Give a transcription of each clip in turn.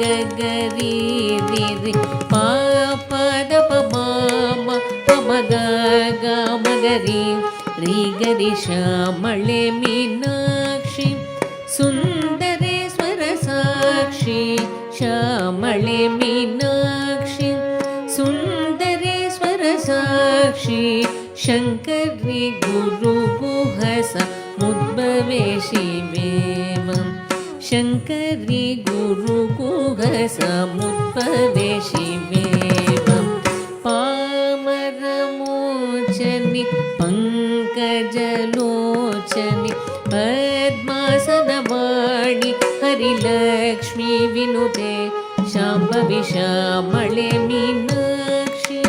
ग ग रि रि रि प प द प म म प म ग ग म ग रि रि ग रि श्यामळे मीनाक्षि सुन्दरेश्वर साक्षि श्यामळे मीनाक्षि सुन्दरेश्वर साक्षि शङ्करि गुरुगुहस मुद्भवे शिवेवं शङ्करि गुरुगुहस शिवेवं पामरमोचनि पङ्कजलोचनि पद्मासनवाणि हरिलक्ष्मी विनुते शाम्भवि श्यामळे मीनाक्षि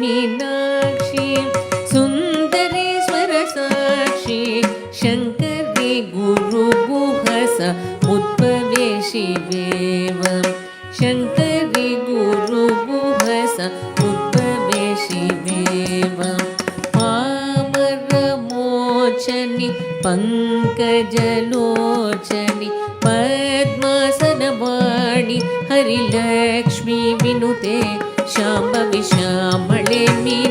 मीनाक्षि गुरुगुहस उद्भवे शिवेवं शङ्करि गुरुगुहस उद्भवे शिवेवं पामरमोचनि पङ्कजलोचनि पद्मासनवाणि हरिलक्ष्मी विनुते शाम्भवि श्यामळे मीन